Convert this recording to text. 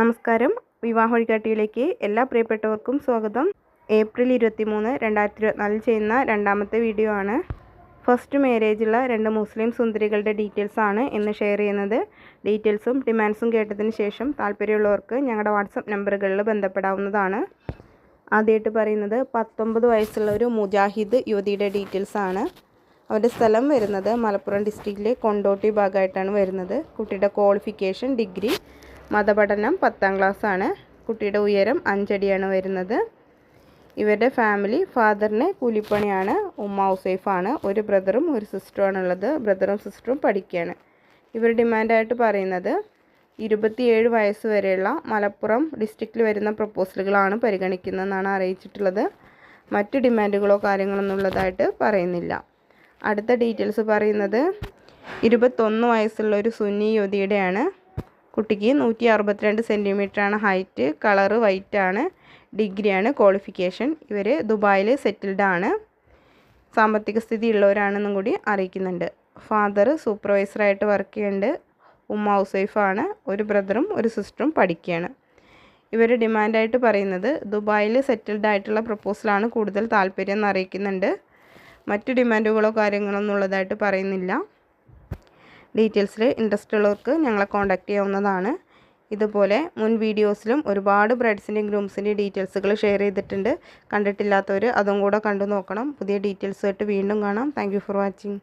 നമസ്കാരം. വിവാഹ വഴികാട്ടിയിലേക്ക് എല്ലാ പ്രിയപ്പെട്ടവർക്കും സ്വാഗതം. ഏപ്രിൽ ഇരുപത്തി മൂന്ന് രണ്ടായിരത്തി ഇരുപത്തിനാലിൽ ചെയ്യുന്ന രണ്ടാമത്തെ വീഡിയോ ആണ്. ഫസ്റ്റ് മാരേജുള്ള രണ്ട് മുസ്ലിം സുന്ദരികളുടെ ഡീറ്റെയിൽസ് ആണ് ഇന്ന് ഷെയർ ചെയ്യുന്നത്. ഡീറ്റെയിൽസും ഡിമാൻഡ്സും കേട്ടതിന് ശേഷം താല്പര്യമുള്ളവർക്ക് ഞങ്ങളുടെ വാട്സപ്പ് നമ്പറുകളിൽ ബന്ധപ്പെടാവുന്നതാണ്. ആദ്യമായിട്ട് പറയുന്നത് പത്തൊമ്പത് വയസ്സുള്ള ഒരു മുജാഹിദ് യുവതിയുടെ ഡീറ്റെയിൽസ് ആണ്. അവരുടെ സ്ഥലം വരുന്നത് മലപ്പുറം ഡിസ്ട്രിക്റ്റിലെ കൊണ്ടോട്ടി ഭാഗമായിട്ടാണ് വരുന്നത്. കുട്ടിയുടെ ക്വാളിഫിക്കേഷൻ ഡിഗ്രി മതപഠനം പത്താം ക്ലാസ് ആണ് കുട്ടിയുടെ ഉയരം അഞ്ചടിയാണ് വരുന്നത്. ഇവരുടെ ഫാമിലി ഫാദറിന് കൂലിപ്പണിയാണ്. ഉമ്മ ഹൗസൈഫാണ് ഒരു ബ്രദറും ഒരു സിസ്റ്ററുമാണ് ഉള്ളത് ബ്രദറും സിസ്റ്ററും പഠിക്കുകയാണ്. ഇവർ ഡിമാൻഡായിട്ട് പറയുന്നത് ഇരുപത്തിയേഴ് വയസ്സ് വരെയുള്ള മലപ്പുറം ഡിസ്ട്രിക്റ്റിൽ വരുന്ന പ്രപ്പോസലുകളാണ് പരിഗണിക്കുന്നതെന്നാണ് അറിയിച്ചിട്ടുള്ളത്. മറ്റ് ഡിമാൻഡുകളോ കാര്യങ്ങളൊന്നും ഉള്ളതായിട്ട് പറയുന്നില്ല. അടുത്ത ഡീറ്റെയിൽസ് പറയുന്നത് ഇരുപത്തൊന്ന് വയസ്സുള്ള ഒരു സുന്നി യുവതിയുടെയാണ്. കുട്ടിക്ക് നൂറ്റി അറുപത്തിരണ്ട് സെന്റിമീറ്ററാണ് ഹൈറ്റ് കളറ് വൈറ്റ് ആണ് ഡിഗ്രിയാണ് ക്വാളിഫിക്കേഷൻ. ഇവർ ദുബായിൽ സെറ്റിൽഡ് ആണ്. സാമ്പത്തിക സ്ഥിതി ഉള്ളവരാണെന്നും കൂടി അറിയിക്കുന്നുണ്ട്. ഫാദർ സൂപ്പർവൈസറായിട്ട് വർക്ക് ചെയ്യുന്നുണ്ട്. ഉമ്മ ഹൗസ് വൈഫാണ് ഒരു ബ്രദറും ഒരു സിസ്റ്ററും പഠിക്കുകയാണ്. ഇവർ ഡിമാൻഡായിട്ട് പറയുന്നത് ദുബായിൽ സെറ്റിൽഡ് ആയിട്ടുള്ള പ്രപ്പോസലാണ് കൂടുതൽ താല്പര്യം എന്ന് അറിയിക്കുന്നുണ്ട്. മറ്റു ഡിമാൻഡുകളോ കാര്യങ്ങളോ ഒന്നും ഉള്ളതായിട്ട് പറയുന്നില്ല. ഡീറ്റെയിൽസിൽ ഇൻട്രസ്റ്റ് ഉള്ളവർക്ക് ഞങ്ങളെ കോൺടാക്റ്റ് ചെയ്യാവുന്നതാണ്. ഇതുപോലെ മുൻ വീഡിയോസിലും ഒരുപാട് ബ്രൈഡ്സിന്റെയും ഗ്രൂംസിന്റെയും ഡീറ്റെയിൽസുകൾ ഷെയർ ചെയ്തിട്ടുണ്ട്. കണ്ടിട്ടില്ലാത്തവർ അതും കൂടെ കണ്ടു നോക്കണം. പുതിയ ഡീറ്റെയിൽസുമായിട്ട് വീണ്ടും കാണാം. Thank for watching.